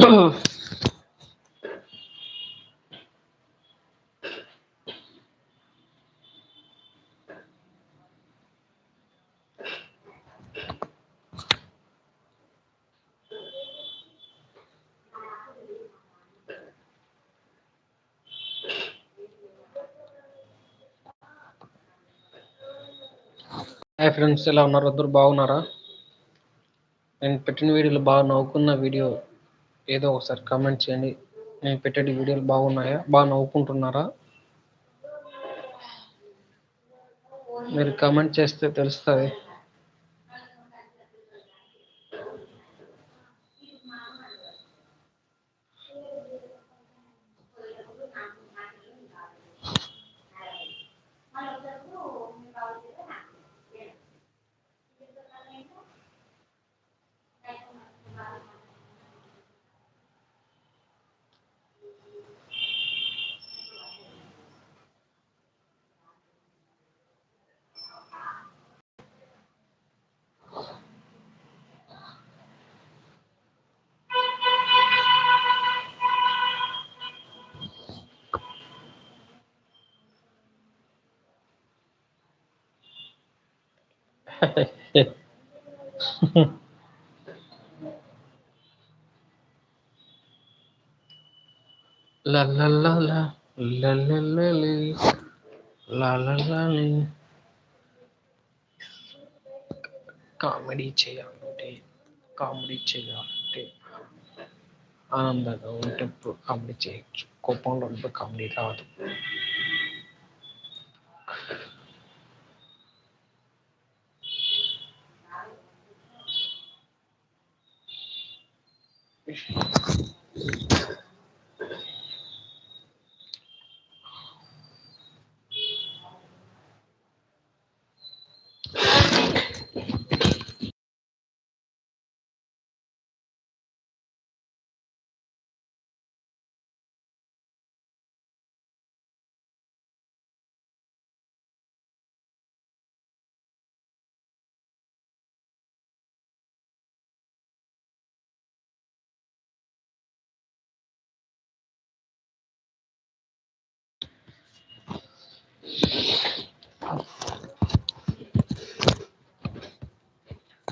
Hi friends ఎలా ఉన్నారు? అందరు బాగున్నారా? నేను పెట్టిన వీడియోలు బాగా నవ్వుకున్న వీడియో ఏదో ఒకసారి కామెంట్ చేయండి. నేను పెట్టే వీడియోలు బాగున్నాయా? బాగా నవ్వుకుంటున్నారా? మీరు కామెంట్ చేస్తే తెలుస్తుంది. La la la la. La la la la. La la la comedy చేయాలంటే కామెడీ చేయాలంటే ఆనందంగా ఉంటే కామెడీ చేయొచ్చు. కోపంలో ఉంటే కామెడీ రాదు.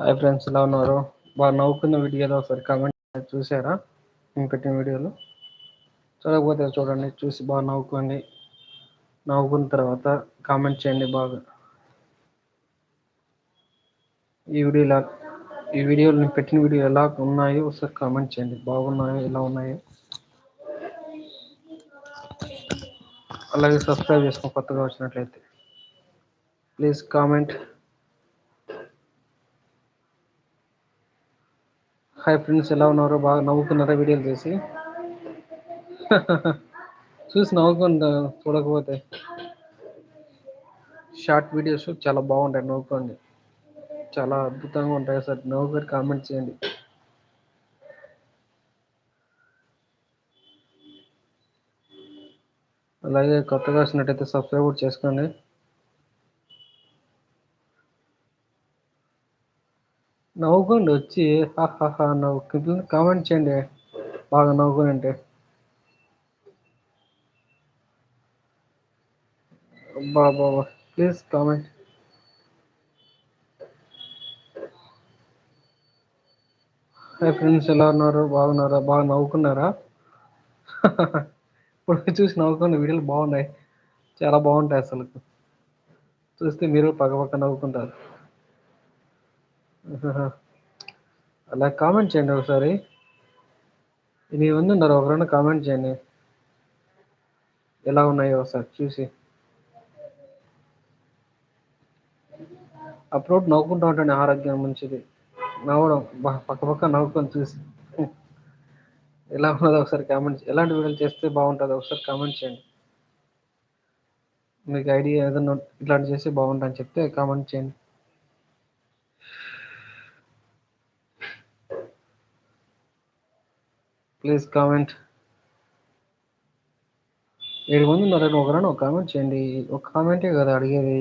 హాయ్ ఫ్రెండ్స్ ఎలా ఉన్నారు? బాగా నవ్వుకున్న వీడియోలో ఒకసారి కామెంట్ చూసారా? నేను పెట్టిన వీడియోలు. చూడకపోతే చూడండి చూసి బాగా నవ్వుకోండి. నవ్వుకున్న తర్వాత కామెంట్ చేయండి బాగా. ఈ వీడియో ఎలా ఈ వీడియోలు నేను పెట్టిన వీడియో ఎలా ఉన్నాయో ఒకసారి కామెంట్ చేయండి. బాగున్నాయో ఎలా ఉన్నాయో. అలాగే సబ్స్క్రైబ్ చేసుకో కొత్తగా వచ్చినట్లయితే ప్లీజ్ కామెంట్ హాయ్ ఫ్రెండ్స్ ఎలా ఉన్నారు? బాగా నవ్వుకున్నారా వీడియోలు చేసి? చూసి నవ్వుకుంటా చూడకపోతే. షార్ట్ వీడియోస్ చాలా బాగుంటాయి నవ్వుకోండి. చాలా అద్భుతంగా ఉంటాయి సార్. నవ్వుకొని కామెంట్ చేయండి. అలాగే కొత్తగా వచ్చినట్టయితే సబ్స్క్రైబ్ కూడా చేసుకోండి. నవ్వుకోండి వచ్చి హాహా నవ్వు కామెంట్ చేయండి బాగా నవ్వుకొని అంటే బాబా ప్లీజ్ కామెంట్ హాయ్ ఫ్రెండ్స్ ఎలా ఉన్నారు? బాగున్నారా? బాగా నవ్వుకున్నారా? ఇప్పుడు చూసి నవ్వుకున్న వీడియోలు బాగున్నాయి. చాలా బాగుంటాయి అసలు. చూస్తే మీరు పక్క పక్క నవ్వుకుంటారు. అలా కామెంట్ చేయండి ఒకసారి. ఎనిమిది మంది ఉన్నారు ఒకరైనా కామెంట్ చేయండి. ఎలా ఉన్నాయో ఒకసారి చూసి. అప్లోడ్ నవ్వుకుంటూ ఉంటాను ఆరోగ్యం మంచిది. నవ్వడం పక్క పక్క నవ్వుకొని చూసి. ఎలా ఉన్నదో ఒకసారి కామెంట్ ఎలాంటి వీడియోలు చేస్తే బాగుంటుందో ఒకసారి కామెంట్ చేయండి. మీకు ఐడియా ఏదన్నా ఇట్లాంటి చేస్తే బాగుంటుందని చెప్తే కామెంట్ చేయండి. Please comment. ఏడు మంది ఉన్నారని ఒకరైనా ఒక కామెంట్ చేయండి. ఒక కామెంటే కదా అడిగేది.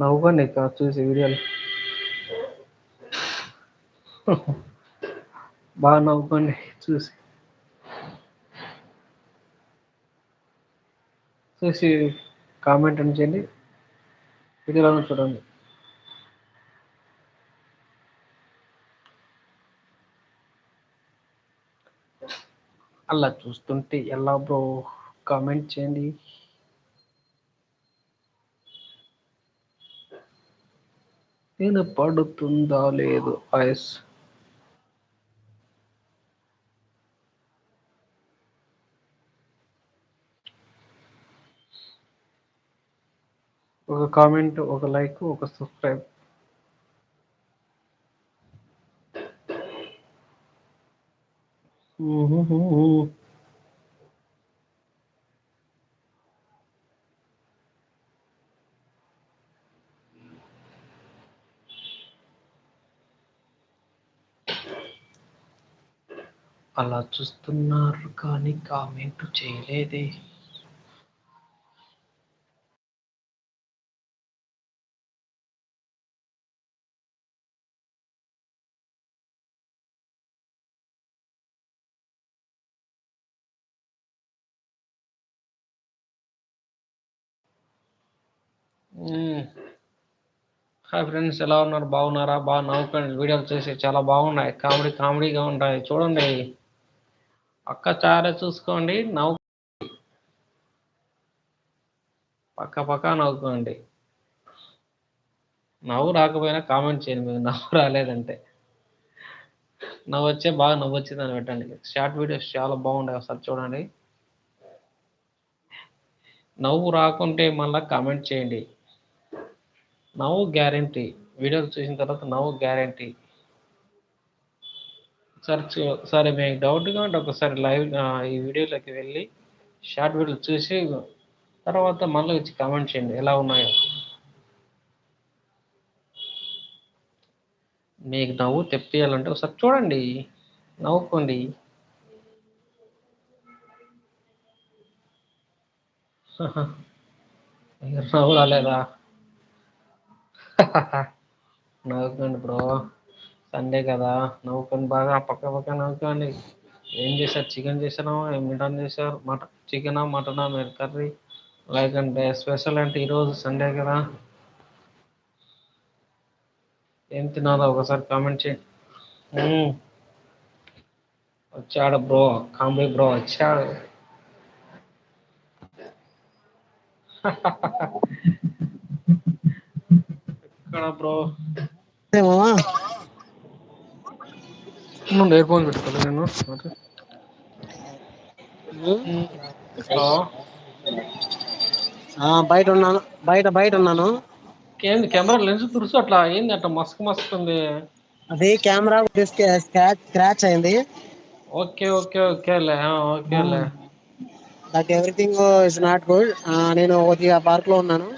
నవ్వుకోండి ఇక చూసి వీడియోలు. బాగా నవ్వుకోండి చూసి. చూసి కామెంట్ అని చేయండి. వీడియోలను చూడండి. అలా చూస్తుంటే ఎలా బ్రో? కామెంట్ చేయండి. నేను పడుతుందా లేదు ఐస్. ఒక కామెంట్ ఒక లైక్ ఒక సబ్స్క్రైబ్. అలా చూస్తున్నారు కానీ కామెంట్ చేయలేదే. హాయ్ ఫ్రెండ్స్ ఎలా ఉన్నారు? బాగున్నారా? బాగా నవ్వుకోండి. వీడియోలు చూసి చాలా బాగున్నాయి. కామెడీ కామెడీగా ఉంటాయి. చూడండి. అక్క చారే చూసుకోండి. నవ్వు పక్క పక్క నవ్వుకోండి. నవ్వు రాకపోయినా కామెంట్ చేయండి. మీరు నవ్వు రాలేదంటే. నవ్వు వచ్చే బాగా నవ్వు వచ్చిందని పెట్టండి. షార్ట్ వీడియోస్ చాలా బాగుంటాయి ఒకసారి చూడండి. నవ్వు రాకుంటే మళ్ళీ కామెంట్ చేయండి. నవ్వు గ్యారంటీ. వీడియోలు చూసిన తర్వాత నవ్వు గ్యారంటీ. సార్ సరే మీకు డౌట్గా ఉంటే ఒకసారి లైవ్ ఈ వీడియోలోకి వెళ్ళి షార్ట్ వీడియోలు చూసి తర్వాత మళ్ళీ వచ్చి కామెంట్ చేయండి. ఎలా ఉన్నాయో. మీకు నవ్వు తెప్పియాలంటే ఒకసారి చూడండి. నవ్వుకోండి. నవ్వు రాలేదా? నవ్వుకోండి బ్రో. సండే కదా. నవ్వుకొని బాగా పక్క పక్క నవ్వుకోండి. ఏం చేశారు? చికెన్ చేశారా? మటన్ చేశారు? మటన్ చికెనా మటనా? మీరు కర్రీ? లేకంటే స్పెషల్ అంటే ఈరోజు? సండే కదా. ఏం తినాలో ఒకసారి కామెంట్ చేయండి. వచ్చాడు బ్రో. కాంబే బ్రో వచ్చాడు. ఎక్కడ బ్రో? ఎయిర్ ఫోన్ పెట్టుకోలే నేను. హలో. బయట ఉన్నాను. బయట బయట ఉన్నాను. ఏంది కెమెరా లెన్స్ తురుసు అట్లా ఏంది అట్లా మస్క్ మస్క్ ఉంది. అది కెమెరా స్క్రాచ్ స్క్రాచ్ అయింది. ఓకే ఓకే ఓకేలే ఓకేలే. That everything is not good. నేను కొద్దిగా పార్క్లో ఉన్నాను.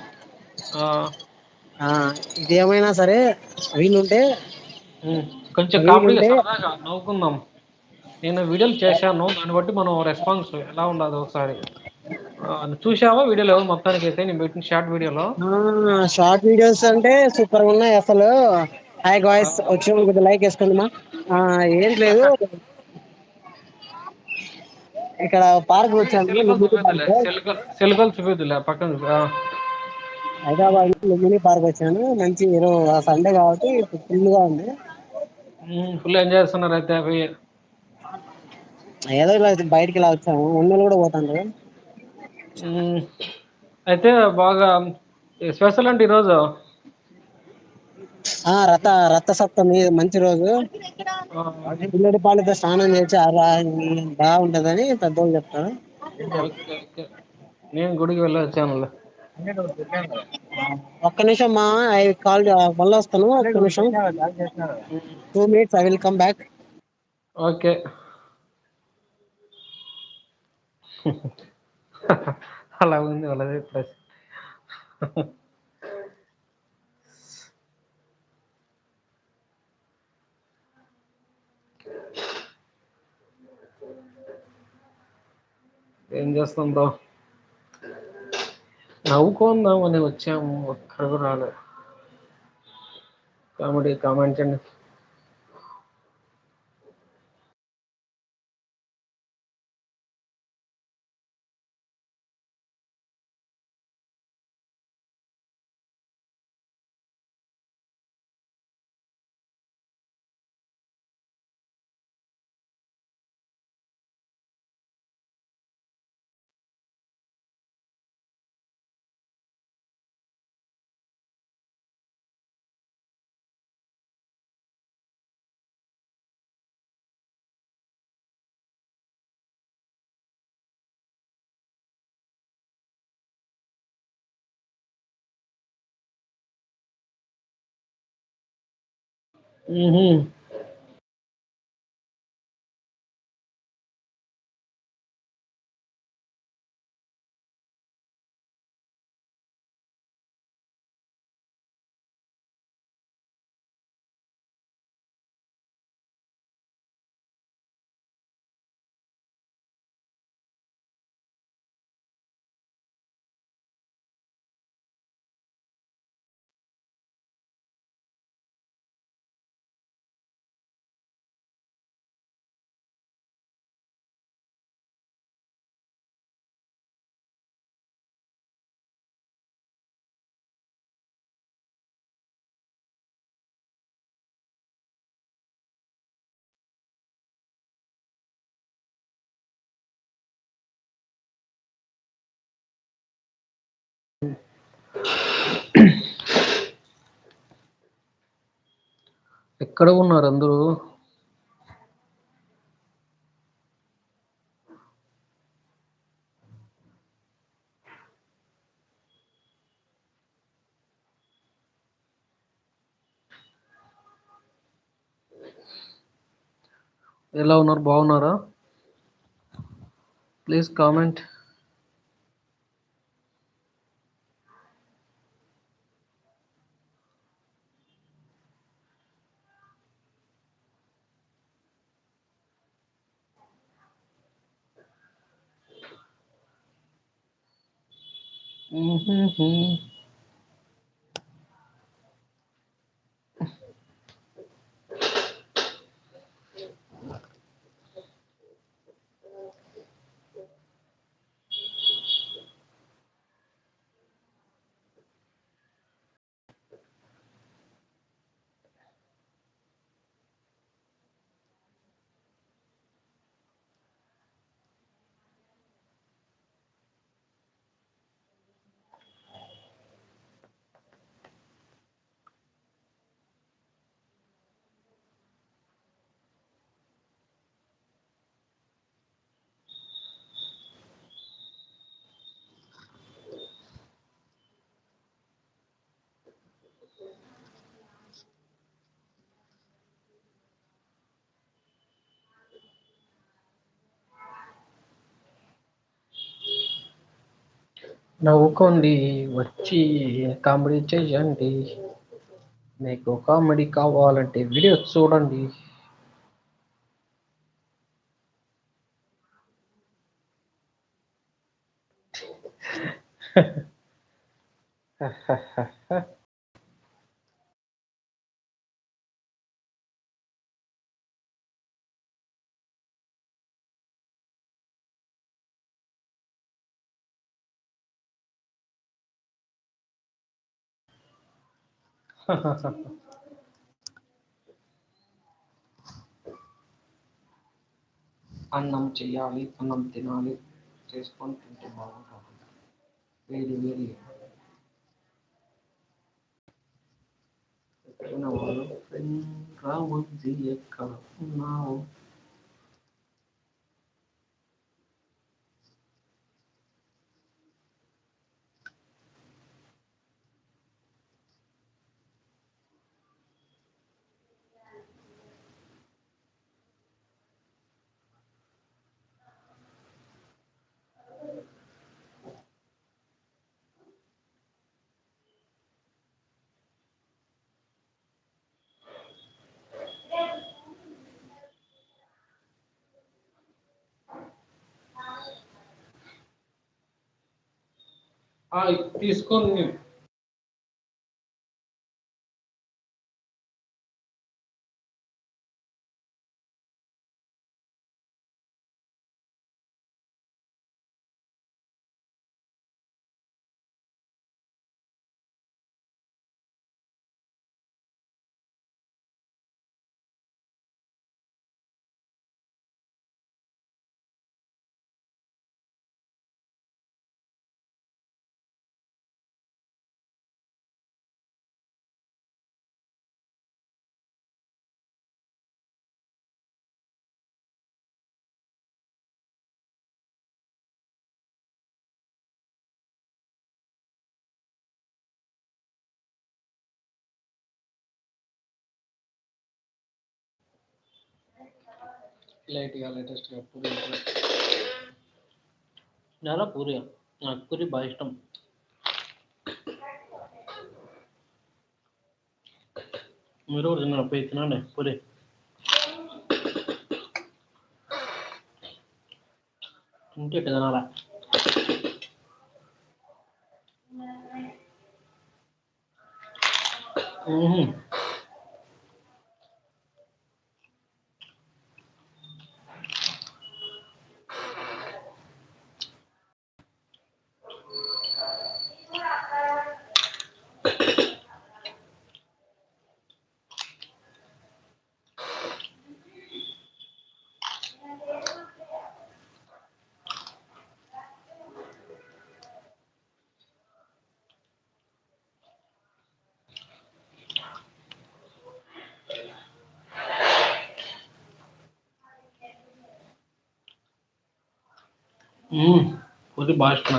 ఇది ఏమైనా సరే వీలుంటే కొంచెం కామెడీగా సరదాగా నవ్వుకుందాం నేను వీడియోలు చేశాను దాన్ని బట్టి మనం రెస్పాన్స్ ఎలా ఉండదు ఒకసారి చూసావా వీడియోలో మొత్తానికి అయితే నేను పెట్టిన షార్ట్ వీడియోలో షార్ట్ వీడియోస్ అంటే సూపర్ ఉన్నాయి అసలు హాయ్ గాయస్ వచ్చి కొద్దిగా లైక్ వేసుకోండి మా ఏం లేదు ఇక్కడ పార్క్ వచ్చాను సెల్కల్ చూపిద్దులే పక్కన హైదరాబాద్లో మినీ పార్క్ వచ్చాను. మంచి సండే కాబట్టి ఫుల్గా ఉంది ఫుల్ ఎంజాయ్ చేస్తున్నారు అయితే ఏదో ఇలా బయటికి ఇలా వచ్చాము. ఉన్నోళ్ళు కూడా పోతాండ్రు. అయితే బాగా స్పెషల్ అంటే ఈరోజు? ఆ రథ రథ సప్తమి మంచి రోజు. పిల్లడి స్నానం చేసి బాగుంటదని పెద్దోళ్ళు చెప్తారు. ఓకే నేను గుడికి వెళ్ళి వచ్చానులే ఒక్క నిమిషం మా ఐ కాల్ మళ్ళీ వస్తాను. ఒక్క నిమిషం. Two minutes I will come back. Okay. అలా ఉంది వాళ్ళది ప్లస్ ఏం చేస్తాం బ్రో నవ్వుకుందాం అని వచ్చాము. ఒక్కరు రాలేదు. కామెడీ కామెంట్ అండి Mm-hmm. ఎక్కడ ఉన్నారు అందరూ? ఎలా ఉన్నారు? బాగున్నారా? Please comment. 嗯哼哼。నవ్వుకోండి వచ్చి కామెడీ చేయండి. మీకు కామెడీ కావాలంటే వీడియో చూడండి. అన్నం చేయాలి అన్నం తినాలి చేసుకొని తింటే బాగుంటుంది. వేడి వేడి. ఎక్కడ వాళ్ళు రావు ఎక్కడ ఉన్నావు? а исконный लाइट या लेटेस्ट या पूरी ज़्यादा पूरी है नागपुरी बाइस्टम मेरे ओरिजिनल पे इतना नहीं पूरे इंटर कितना కొద్ది పూరి బాగా ఇష్టం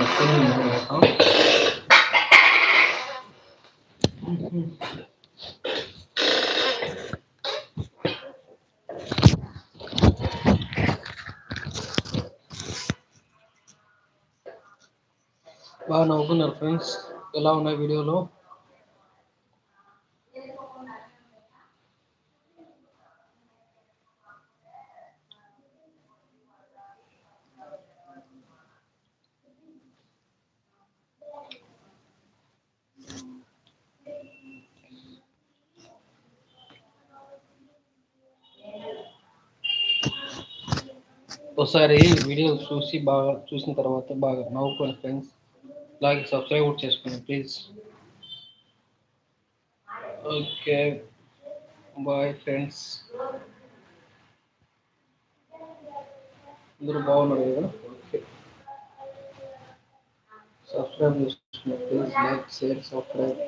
బాగా నవ్వుకున్నారు ఫ్రెండ్స్. ఎలా ఉన్నాయి వీడియోలో? ఒకసారి వీడియో చూసి బాగా చూసిన తర్వాత బాగా నవ్వుకోండి ఫ్రెండ్స్ అలాగే సబ్స్క్రైబ్ కూడా చేసుకోండి ప్లీజ్ ఓకే బాయ్ ఫ్రెండ్స్ అందరూ బాగున్నారు కదా? ఓకే సబ్స్క్రైబ్ చేసుకోండి ప్లీజ్ లైక్ షేర్ సబ్స్క్రైబ్